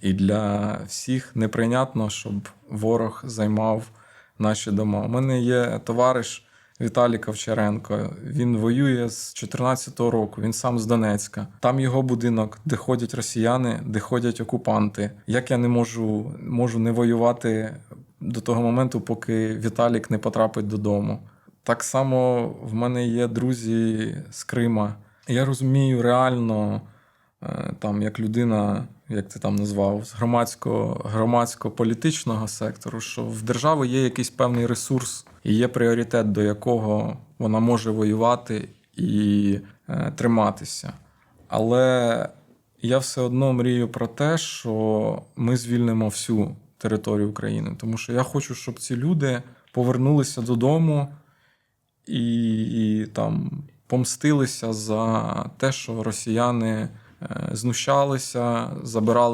І для всіх неприйнятно, щоб ворог займав наші дома. У мене є товариш Віталій Ковчаренко. Він воює з 14-го року. Він сам з Донецька. Там його будинок, де ходять росіяни, де ходять окупанти. Як я не можу, можу не воювати до того моменту, поки Віталік не потрапить додому. Так само в мене є друзі з Крима. Я розумію реально, е, там, як людина, як ти там назвав, з громадського, громадсько-політичного сектору, що в держави є якийсь певний ресурс і є пріоритет, до якого вона може воювати і е, триматися. Але я все одно мрію про те, що ми звільнимо всю територію України. Тому що я хочу, щоб ці люди повернулися додому і, і там помстилися за те, що росіяни знущалися, забирали